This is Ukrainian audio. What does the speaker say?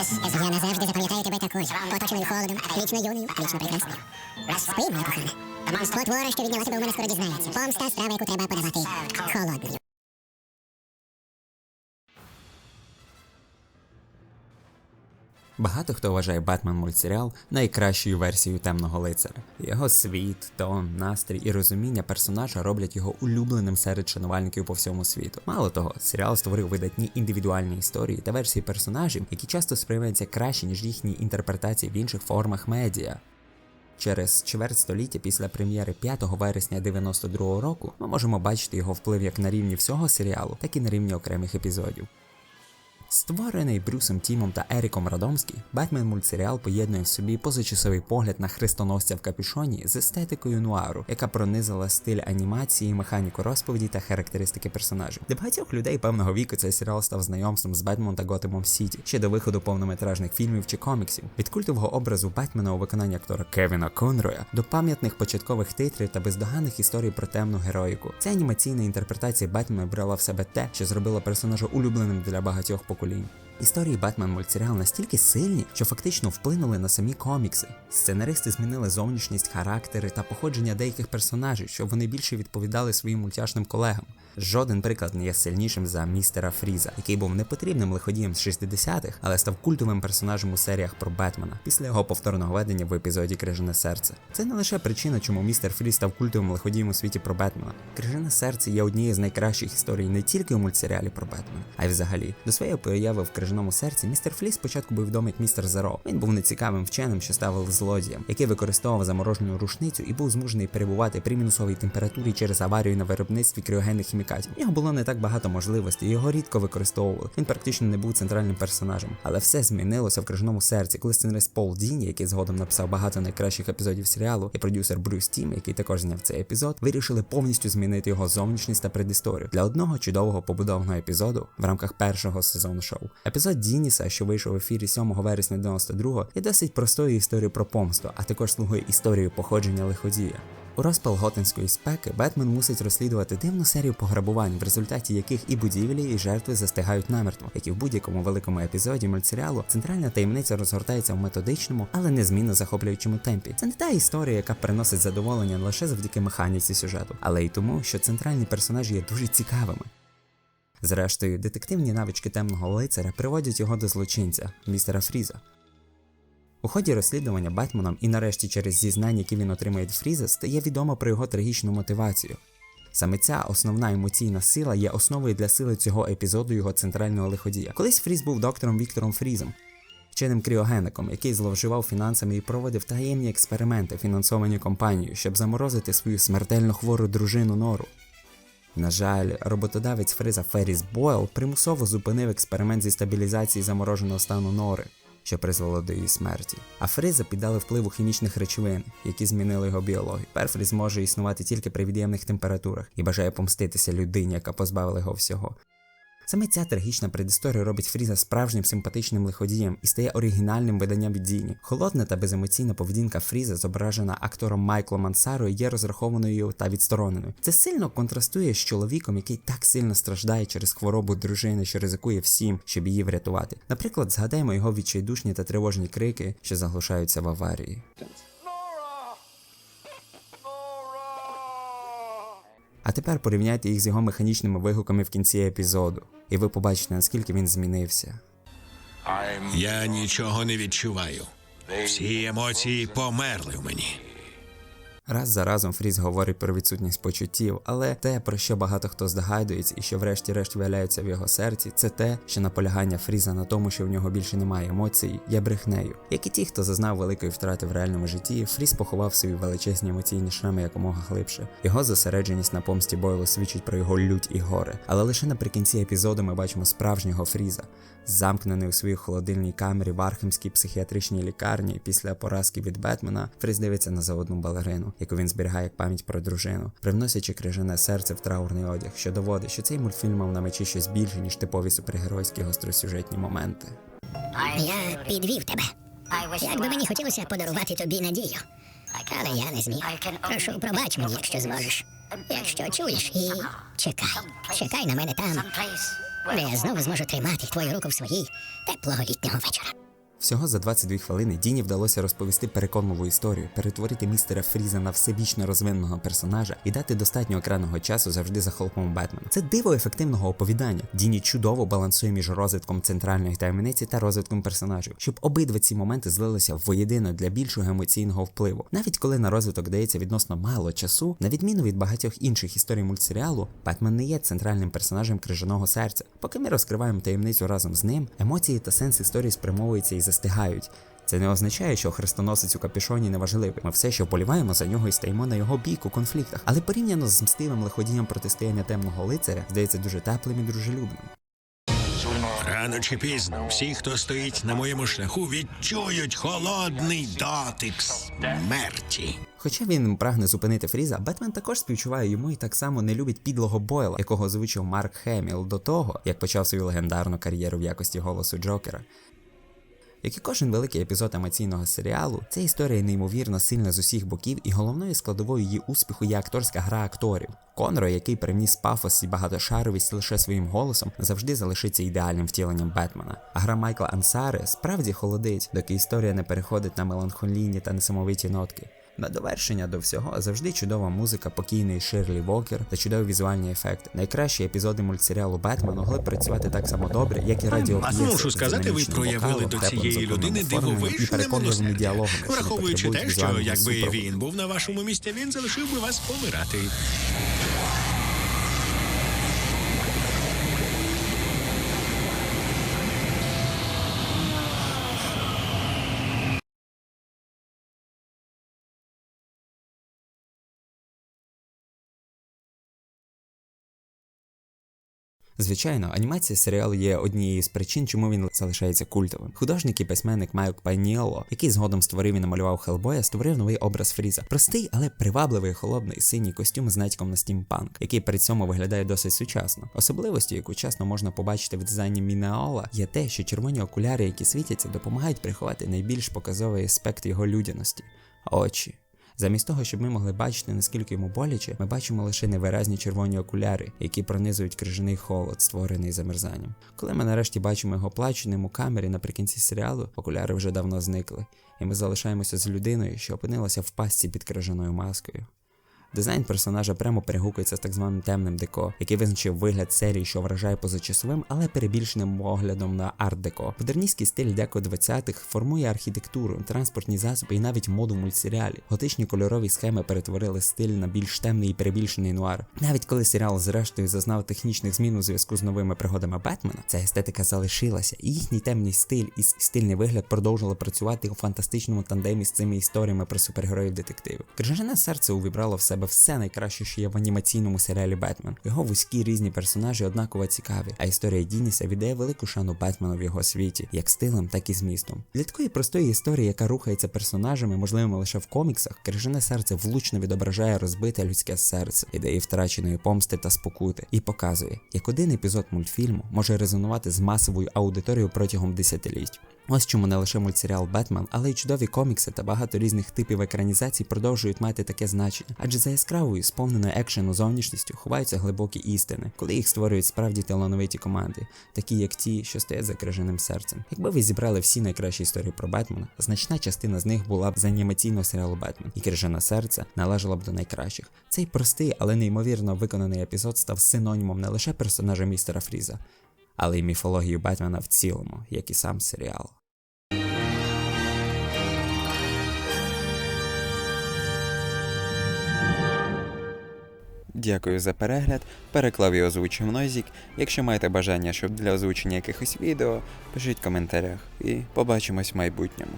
Я назавжди запам'ятаю тебе такою, оточеною холодом, вічно юною, вічно прекрасною. Спи, моя кохана. Потвора, що відняла тебе у мене скоро дізнається. Помста страва, яку треба подавати холодною. Багато хто вважає Батмен мультсеріал найкращою версією темного лицаря. Його світ, тон, настрій і розуміння персонажа роблять його улюбленим серед шанувальників по всьому світу. Мало того, серіал створив видатні індивідуальні історії та версії персонажів, які часто сприймаються краще, ніж їхні інтерпретації в інших формах медіа. Через чверть століття після прем'єри 5 вересня 92 року ми можемо бачити його вплив як на рівні всього серіалу, так і на рівні окремих епізодів. Створений Брюсом Тімом та Еріком Радомський, Бетмен мультсеріал поєднує в собі позачасовий погляд на хрестоносця в капюшоні з естетикою нуару, яка пронизила стиль анімації, механіку розповіді та характеристики персонажів. Для багатьох людей певного віку цей серіал став знайомством з Бетменом та Готемом Сіті ще до виходу повнометражних фільмів чи коміксів. Від культового образу Бетмена у виконанні актора Кевіна Конроя до пам'ятних початкових титрів та бездоганних історій про темну героїку. Ця анімаційна інтерпретація Бетмена брала в себе те, що зробила персонажа улюбленим для багатьох поколінь поколінь. Історії Батмен мультсеріал настільки сильні, що фактично вплинули на самі комікси. Сценаристи змінили зовнішність, характери та походження деяких персонажів, щоб вони більше відповідали своїм мультяшним колегам. Жоден приклад не є сильнішим за містера Фріза, який був непотрібним лиходієм з 60-х, але став культовим персонажем у серіях про Бетмена після його повторного ведення в епізоді Крижане серце. Це не лише причина, чому містер Фріз став культовим лиходієм у світі про Бетмена. Крижане серце є однією з найкращих історій не тільки у мультсеріалі про Бетмена, а й взагалі. До своєї появи в крижаному серці містер Фріз спочатку був відомий як містер Зеро. Він був нецікавим вченим, що ставив злодієм, який використовував заморожену рушницю і був змушений перебувати при мінусовій температурі через аварію на виробництві кріогенних хімікатів. У нього було не так багато можливостей, його рідко використовували. Він практично не був центральним персонажем. Але все змінилося в крижаному серці, коли сценарист Пол Діні, який згодом написав багато найкращих епізодів серіалу, і продюсер Брюс Тім, який також зняв цей епізод, вирішили повністю змінити його зовнішність та предісторію для одного чудового побудованого епізоду в рамках першого сезону шоу. Епізод Дініса, що вийшов в ефірі 7 вересня 92-го, є досить простою історією про помсту, а також слугує історією походження лиходія. У розпал готинської спеки Бетмен мусить розслідувати дивну серію пограбувань, в результаті яких і будівлі, і жертви застигають намертво, як і в будь-якому великому епізоді мультсеріалу, центральна таємниця розгортається в методичному, але незмінно захоплюючому темпі. Це не та історія, яка приносить задоволення лише завдяки механіці сюжету, але й тому, що центральні персонажі є дуже цікавими. Зрештою, детективні навички темного лицаря приводять його до злочинця, містера Фріза. У ході розслідування Бетменом і нарешті через зізнання, які він отримує від Фріза, стає відомо про його трагічну мотивацію. Саме ця основна емоційна сила є основою для сили цього епізоду його центрального лиходія. Колись Фріз був доктором Віктором Фрізом, вченим кріогеником, який зловживав фінансами і проводив таємні експерименти, фінансовані компанією, щоб заморозити свою смертельно хвору дружину Нору. На жаль, роботодавець Фриза Ферріс Бойл примусово зупинив експеримент зі стабілізації замороженого стану Нори, що призвело до її смерті. А Фриза піддали впливу хімічних речовин, які змінили його біологію. Перфріз Фріз може існувати тільки при від'ємних температурах і бажає помститися людині, яка позбавила його всього. Саме ця трагічна предісторія робить Фріза справжнім симпатичним лиходієм і стає оригінальним виданням Діні. Холодна та беземоційна поведінка Фріза, зображена актором Майклом Мансарою, є розрахованою та відстороненою. Це сильно контрастує з чоловіком, який так сильно страждає через хворобу дружини, що ризикує всім, щоб її врятувати. Наприклад, згадаємо його відчайдушні та тривожні крики, що заглушаються в аварії. А тепер порівняйте їх з його механічними вигуками в кінці епізоду, і ви побачите, наскільки він змінився. Я нічого не відчуваю. Всі емоції померли в мені. Раз за разом Фріз говорить про відсутність почуттів, але те, про що багато хто здогадується і що врешті-решт виявляється в його серці, це те, що наполягання Фріза на тому, що в нього більше немає емоцій, є брехнею. Як і ті, хто зазнав великої втрати в реальному житті, Фріз поховав свої величезні емоційні шрами якомога глибше. Його зосередженість на помсті Бойлу свідчить про його лють і горе. Але лише наприкінці епізоду ми бачимо справжнього Фріза, замкнений у своїй холодильній камері в Архемській психіатричній лікарні після поразки від Бетмена, Фріз дивиться на заводну балерину, яку він зберігає як пам'ять про дружину, привносячи крижане серце в траурний одяг, що доводить, що цей мультфільм мав на мечі щось більше, ніж типові супергеройські гостросюжетні моменти. Я підвів тебе. Як би мені хотілося подарувати тобі надію. Але я не зміг. Прошу, пробач мені, якщо зможеш. Якщо чуєш, і чекай, чекай на мене там, де я знову зможу тримати твою руку в своїй теплого літнього вечора. Всього за 22 хвилини Діні вдалося розповісти переконливу історію, перетворити містера Фріза на всебічно розвиненого персонажа і дати достатньо екранного часу завжди за холпом Бетмена. Це диво ефективного оповідання. Діні чудово балансує між розвитком центральної таємниці та розвитком персонажів, щоб обидва ці моменти злилися воєдино для більшого емоційного впливу. Навіть коли на розвиток дається відносно мало часу, на відміну від багатьох інших історій мультсеріалу, Бетмен не є центральним персонажем крижаного серця. Поки ми розкриваємо таємницю разом з ним, емоції та сенс історії спрямовуються і застигають. Це не означає, що хрестоносець у капюшоні неважливий. Ми все ще вболіваємо за нього і стаємо на його бік у конфліктах. Але порівняно з мстивим лиходієм протистояння темного лицаря, здається дуже теплим і дружелюбним. Рано чи пізно всі, хто стоїть на моєму шляху, відчують холодний дотик смерті. Хоча він прагне зупинити Фріза, Бетмен також співчуває йому і так само не любить підлого Бойла, якого озвучив Марк Хеміл до того, як почав свою легендарну кар'єру в якості голосу Джокера. Як і кожен великий епізод емоційного серіалу, ця історія неймовірно сильна з усіх боків, і головною складовою її успіху є акторська гра акторів. Конро, який привніс пафос і багатошаровість лише своїм голосом, завжди залишиться ідеальним втіленням Бетмена. А гра Майкла Ансари справді холодить, доки історія не переходить на меланхолійні та несамовиті нотки. На довершення до всього завжди чудова музика покійної Ширлі Вокер та чудові візуальні ефекти. Найкращі епізоди мультсеріалу Бетмен могли б працювати так само добре, як і радіо. Мушу сказати, ви проявили до цієї людини дивовижне діалогами, Враховуючи те, що якби він був на вашому місці, він залишив би вас помирати. Звичайно, анімація серіалу є однією з причин, чому він залишається культовим. Художник і письменник Майк Пайніоло, який згодом створив і намалював Хелбоя, створив новий образ Фріза. Простий, але привабливий, холодний синій костюм з натяком на стімпанк, який при цьому виглядає досить сучасно. Особливостю, яку чесно можна побачити в дизайні Мінеола, є те, що червоні окуляри, які світяться, допомагають приховати найбільш показовий аспект його людяності очі. Замість того, щоб ми могли бачити, наскільки йому боляче, ми бачимо лише невиразні червоні окуляри, які пронизують крижаний холод, створений замерзанням. Коли ми нарешті бачимо його плаченим у камері наприкінці серіалу, окуляри вже давно зникли, і ми залишаємося з людиною, що опинилася в пастці під крижаною маскою. Дизайн персонажа прямо перегукується з так званим темним деко, який визначив вигляд серії, що вражає позачасовим, але перебільшеним оглядом на арт-деко. Модерністський стиль деко 20-х формує архітектуру, транспортні засоби і навіть моду в мультсеріалі. Готичні кольорові схеми перетворили стиль на більш темний і перебільшений нуар. Навіть коли серіал зрештою зазнав технічних змін у зв'язку з новими пригодами Бетмена, ця естетика залишилася, і їхній темний стиль і стильний вигляд продовжили працювати у фантастичному тандемі з цими історіями про супергероїв детективів. Крижане серце увібрало в себе все найкраще, що є в анімаційному серіалі Бетмен. Його вузькі різні персонажі однаково цікаві, а історія Дініса віддає велику шану Бетмену в його світі, як стилем, так і змістом. Для такої простої історії, яка рухається персонажами, можливими лише в коміксах, крижане серце влучно відображає розбите людське серце, ідеї втраченої помсти та спокути, і показує, як один епізод мультфільму може резонувати з масовою аудиторією протягом десятиліть. Ось чому не лише мультсеріал Бетмен, але й чудові комікси та багато різних типів екранізацій продовжують мати таке значення, адже за яскравою, сповненою екшену зовнішністю ховаються глибокі істини, коли їх створюють справді талановиті команди, такі як ті, що стоять за крижаним серцем. Якби ви зібрали всі найкращі історії про Бетмена, значна частина з них була б з анімаційного серіалу Бетмен, і крижане серце належало б до найкращих. Цей простий, але неймовірно виконаний епізод став синонімом не лише персонажа містера Фріза, але й міфології Бетмена в цілому, як і сам серіал. Дякую за перегляд. Переклав і озвучив Нойзік. Якщо маєте бажання, щоб для озвучення якихось відео, пишіть в коментарях і побачимось в майбутньому.